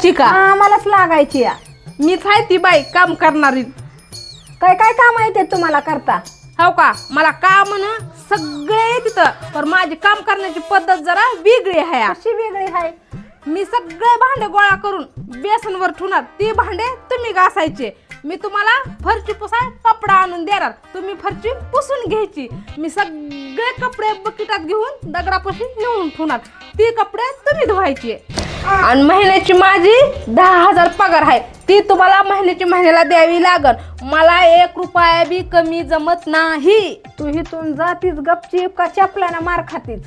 लागायची का? मलाच लागायची या. मीच आहे ती बाई काम करणारी. काय काय काम आहे ते तुम्हाला करता? हो का? मला काम म्हण सगळे तिथं. पण माझी काम करण्याची पद्धत जरा वेगळी आहे कशी वेगळी आहे? मी सगळे भांडे गोळा करून बेसनवर ठेवणार. ती भांडे तुम्ही घासायचे. मी तुम्हाला फरची पुसाय कपडा आणून देणार. तुम्ही फरची पुसून घ्यायची. मी सगळे कपडे बकेटात घेऊन दगडापाशी नेऊन ठेवणार. ती कपडे तुम्ही धुवायचे. आणि महिन्याची माझी दहा हजार पगार आहे. ती तुम्हाला महिन्याची महिन्याला द्यावी लागल मला एक रुपया बी कमी जमत नाही. तू इथून जातीच गपचीप का चपल्यानं मार खातीच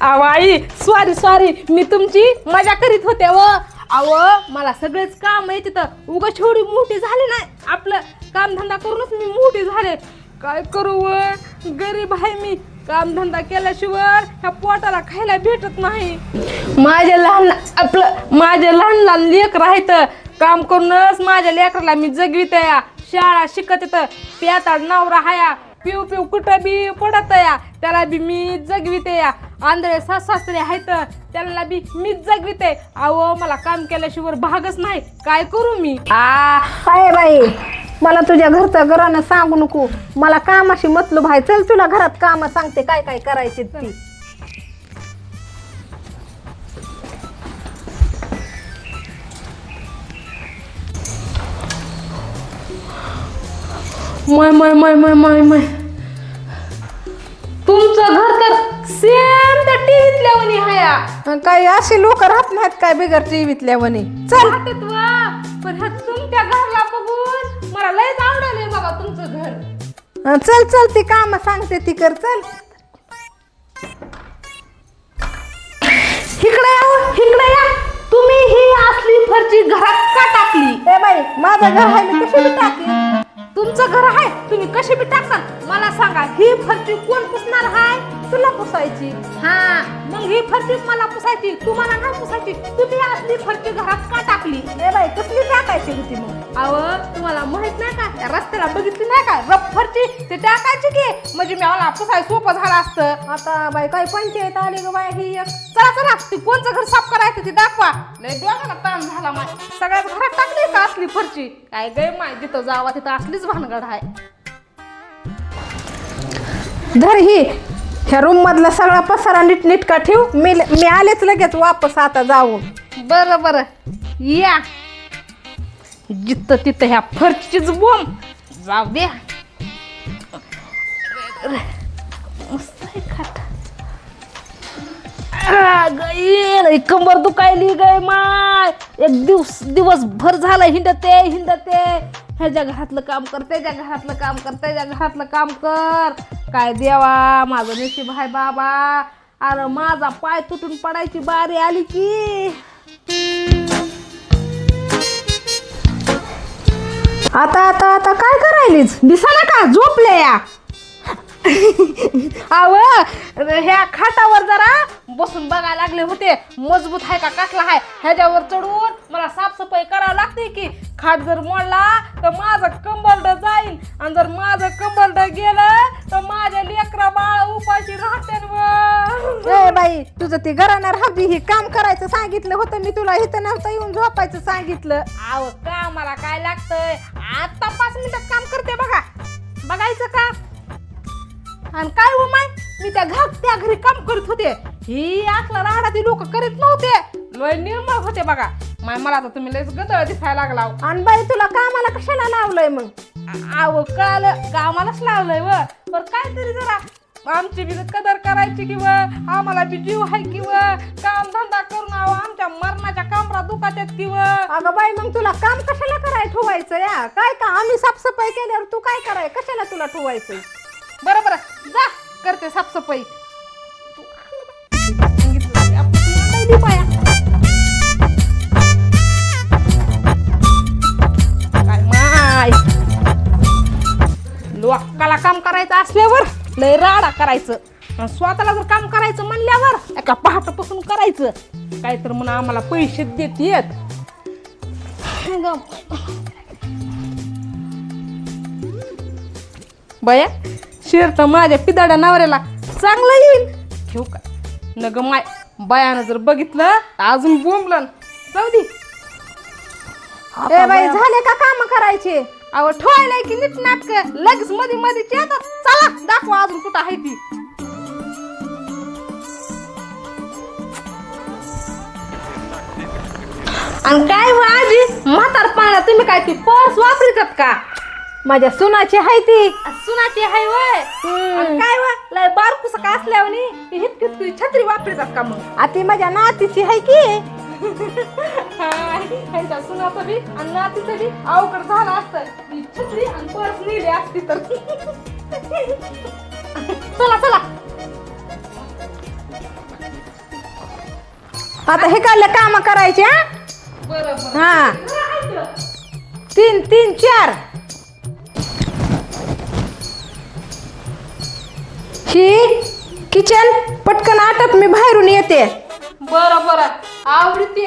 अहो आई सॉरी सॉरी मी तुमची मजा करीत होते हो. व अव मला सगळेच काम आहे तिथं. उग एवढी मोठी झाली नाही. आपलं कामधंदा करूनच मी मोठी झाले. काय करू व? गरीब आहे मी. कामधंदा केल्याशिवाय ह्या पोटाला खायला भेटत नाही. माझ्या लहान आपलं माझे लहान लहान लेकर आहेत. काम करूनच माझ्या लेकराला मी जगवित या शाळा शिकत येतं प्याता नवरा हाया. पिऊ पिऊ कुठं बी पडत या त्याला बी मी जगवित या आंधळे सास सासरे आहेत त्याला बी मीच जगविते. अहो मला काम केल्याशिवाय भागच नाही. काय करू मी? आ काय बाई. मला तुझ्या घरचं घरानं सांगू नको. मला कामाशी मतलब आहे. चल तुला घरात काम सांगते काय काय करायचे ती. मय मय मय मय मय मय. हाया अन काय असे लोक राहत नाहीत काय बिगर टीव्हीतल्या वनी चल. राहतात वा. पण ह्या तुमच्या घरला बघून मला लयच आवडले बघा तुमचं घर. चल चल ती काम सांगते ती कर चल. इकडे या हो, इकडे या. तुम्ही ही असली फरची घरात का टाकली? ए बाई माझं घर आहे मी कशी बी टाकी तुमचं घर आहे तुम्ही कशी बी टाकता मला सांगा ही फरची कोण पुसणार आहे तुला पुसायची. हा. मग ही फरची मला पुसायची तुम्हाला नाही पुसायची. तुम्ही असली फरची घरात का टाकली? ए बाई कसली टाकायची होती मग? अव तुम्हाला माहीत नाही का? त्या रस्त्याला बघितली नाही का? रफ फरची ते टाकायची की? म्हणजे मी मला पुसाय सोपं झालं असतं. आता बाई काय पंचायत आली ग बाई ही एक चला चला ती कोणचं घर साफ करायचं ते दाखवा. लय डोळ्याला ताण झाला माय सगळ्याच घरात टाकली का असली फरची काय गे माय तिथं जावा तिथं असलीच भानगड आहे. धर ही. ह्या रूम मधला सगळा पसारा नीट नीटका ठेव? मी मी आलेच लगेच वापस आता जाऊन. बर बर. या. जिथं तिथं ह्या फरचीच बोम जाऊ द्या. मस्त आहे खाट आ, कंबर दुखायली गय माय. एक दिवस दिवसभर झालं हिंडते हिंडते. ह्याच्या घरातलं काम कर त्याच्या घरातलं काम कर त्याच्या घरातलं काम कर. काय देवा माझं नशीब आहे बाबा. अरे माझा पाय तुटून पडायची बारी आली की. आता आता आता काय करायलीच दिसाना का? झोपले या. आव ह्या खाटावर जरा बसून बघायला लागले होते. मजबूत आहे का? कसला आहे ह्याच्यावर चढून मला साफसफाई करावं लागते की? खाट जर मोडला तर माझं कंबरड जाईल. आणि जर माझं कंबरड गेलं तर माझ्या लेकरा बाळ उपाशी राहते. ए बाई तुझं ते घराणार हबी ही काम करायचं सांगितलं होतं मी तुला इथं नव्हतं येऊन झोपायचं सांगितलं. अव का मला काय लागतंय? आता पाच मिनिटात काम करते बघा. बघायचं का? आणि काय हो माय? मी त्या घर त्या घरी काम करत होते. ही असला राहडा ती लोक करीत नव्हते. लय निर्मळ होते बघा. माय मला तर तुम्ही लयच गदळ दिसायला लागला. आणि बाई तुला कामाला कशाला लावलंय मग? आव कळालं कामालाच लावलंय व. पण काहीतरी जरा आमची बी कदर करायची किंवा आम्हाला बी जीव आहे किंवा काम धंदा करून आहो आमच्या मरणाच्या कामरा दुखात किंवा अगं बाई मग तुला काम कशाला कराय ठेवायचं या? काय का आम्ही साफसफाई केल्यावर तू काय कराय? कशाला तुला ठेवायचं बरं बरं. जा करते साफसफाई. तू सांगितलं की आपण तुला नाही देऊ बाया. लोकाला काम करायचं असल्यावर लय राडा करायचं. आणि स्वतःला जर काम करायचं म्हणल्यावर एका पहाटापासून करायचं. काय तर म्हणून आम्हाला पैसे देत येत बया शर्ट माझ्या पिदाड्या नवऱ्याला चांगलं येईल. ठेवू का? न ग माय बायानं जर बघितलं तर अजून बोंबलन. जाऊ दे. झाले का काम करायचे? अहो ठेवायला की नीट नाटक. लगेच मध्ये मध्ये येतात चला दाखवा अजून कुठं आहे ती. आणि काय हो आजी? म्हातारपणा तुम्ही काय ती पर्स वापरतात का? माझ्या सुनाची हाय ती. सुनाची हाय? वय आणि काय व लय बारकुस का असल्यावनी? हितकी छत्री वापरतात का मग? आ ती माझ्या नातीची हाय की? सुनाचं बी. आणि नातीचं बी. अवघड झालं असतं. छत्री आणि पर्स नेली असती तर. चला चला. आता हे काढले काम करायचे हा? बरोबर हा. तीन तीन चार. ही किचन? पटकन आटप मी बाहेरून येते. बरं बरं. आवडते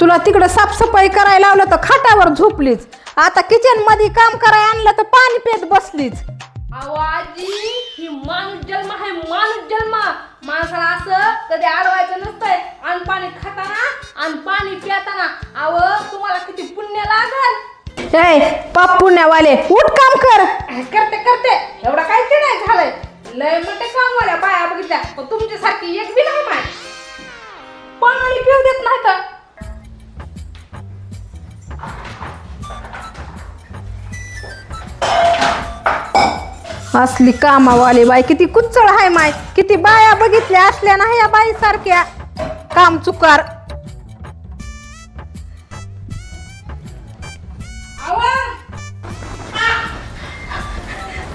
तुला तिकडं साफसफाई करायला लावलं तर खाटावर झोपलीच. आता किचनमध्ये काम करायला आणलं तर पाणी पेत बसलीच. आजी ही माणूस जन्म आहे माणूस जन्म. माणसाला असं कधी अडवायचं नसतंय. अन्न पाणी खाताना आणि पाणी पिताना अहो तुम्हाला किती पुण्य लागल. ए पाप पुण्यावाले उठ काम कर. करते करते. एवढा काय नाही झालंय. लय मोठे कामवाल्या बाया बघितल्या. पण तुमच्यासारखी एक बी नाही माय. पाणी पिऊ देत नाही तर. असली कामावाली बाई किती कुच्चळ हाय माय. किती बाया बघितल्या असल्या ना या बाई सारख्या काम चुकार.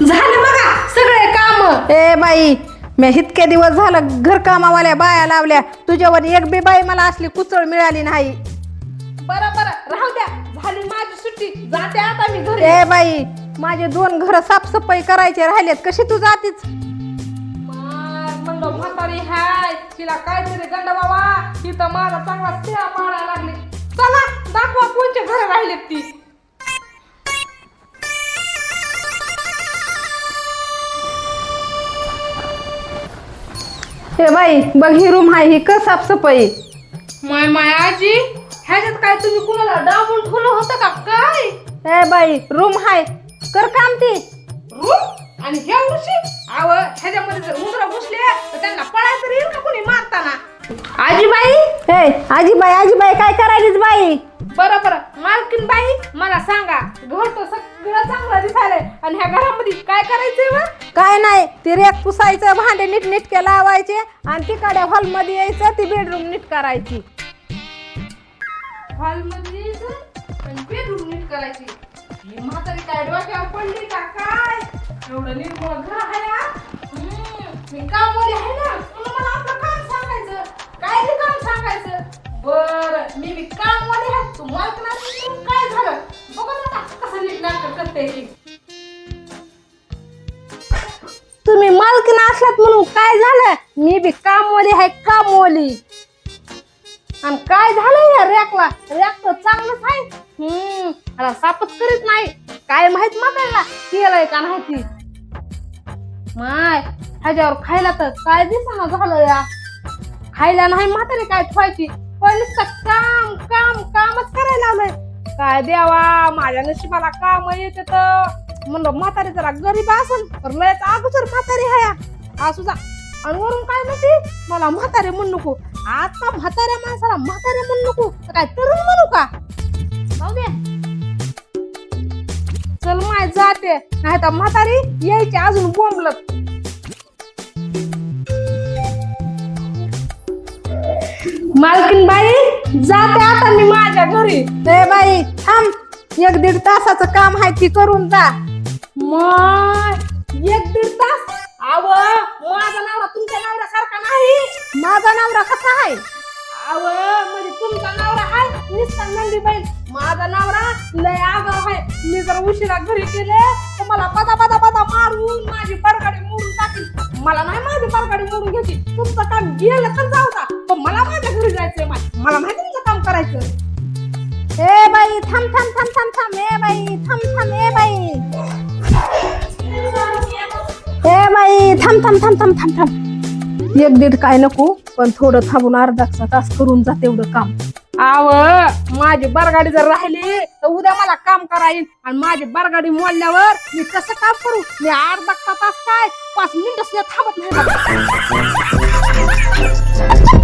झालं बघा सगळे काम. ए बाई मी इतके दिवस झालं घर कामावाल्या बाया लावल्या. तुझ्यावर एक बी बाई मला असली कुचळ मिळाली नाही. बरं बरं राहू द्या. झाली माझी सुट्टी. जाते आता मी घरी. ए बाई माझे दोन घर साफसफाई करायचे राहिलेत. कशी तू जातीच? म्हणलं म्हातारी हाय तिला काहीतरी गंड बाबा. तिथं माझा चांगला सेवा पाडायला लागली. चला दाखवा कोणच्या घर राहिलेत ती. ए बाई बघ ही रूम आहे ही कर साफसफाई. माय माय आजी ह्याच्यात काय तुम्ही कुणाला डाबून ठेवलं होतं का? काय? ए बाई रूम हाय कर काम ती रूम आणि ह्या वर्षी आव ह्याच्यामध्ये जर उंदरा घुसले तर त्यांना पळायला तर येईल का कोणी मारताना आजीबाई? ए आजीबाई आजीबाई काय करायलीच बाई? बरं बरं. मालकीन बाई मला सांगा घर तर सगळं चांगलं दिसायलंय. आणि ह्या घरामध्ये काय करायचंय व काय नाही ती रेक पुसायचं भांडे नीट नीटके लावायचे आणि तिकडे हॉलमध्ये यायचं ती बेडरूम नीट करायची. हॉलमध्ये यायचं आणि बेडरूम नीट करायची. ही म्हातारी काय डोक्यावर पडली का? काय? एवढं निर्मळ घर आहे हम्म, मी कामवाली आहे ना? म्हणून मला आपलं काम सांगायचं. काय काम सांगायचं? मी बी कामवाली आहे. तू काय झालं. ना आता कसं नीट नाटक करते तुम्ही मालकीन असलात म्हणून काय झालं? मी बी कामवाली आहे कामवाली आणि काय झालं या रॅकला? रॅक तर चांगलंच आहे. हम्म. त्याला सापच करीत नाही. काय माहीत म्हाताऱ्याला केलंय का नाही ती? माय ह्याच्यावर खायला तर काय दिसाना झालं या. खायला नाही म्हातारी काय ठेवायची? पण काम काम कामच करायला आलंय. काय द्यावा माझ्या नशिबाला काम येते तर म्हणलं म्हातारी जरा गरीब असन तर लयच अगोदर म्हातारी हाया असू जा. आणि वरून काय म्हणते? मला म्हातारे म्हणू नको. आता म्हाताऱ्या माणसाला म्हातारे म्हणू नको. तर काय तरुण म्हणू का? जाऊ दे. चल माय जाते. नाही तर म्हातारी यायची अजून बोंबलत. मालकीन बाई जाते आता मी माझ्या घरी. ए बाई थांब. एक दीड तासाचं काम आहे ती करून जा. एक दीड तास? आव माझा नवरा तुमच्या नवऱ्यासारखा नाही. माझा नवरा कसा आहे? अव म्हणजे तुमचा नवरा आहे? निस्ता नंदी बाई. माझा नवरा लय आगाव आहे. मी जर उशिरा घरी गेले तर मला पदा पदा पदा मारून माझी बरगाडी मोडून टाकली मला नाही माझी बरगाडी मोडून घ्यायची. तुमचं काम गेलं तर जाऊ का पण मला माझ्या घरी जायचंय मा- मला माहिती तुमचं काम करायचं ए बाई थांब थांब थांब थांब थांब. ए बाई थांब थांब ए बाई. ए बाई थांब थांब थांब थांब थांब थांब. एक दीड काय नको पण थोडं थांबून अर्धा तास करून जा तेवढं काम. आव माझी बरगाडी जर राहिली तर उद्या मला काम करायला आणि माझी बरगाडी मोडल्यावर मी कसं काम करू? मी अर्धा तास काय? पाच मिनिटं सुद्धा थांबत नाही.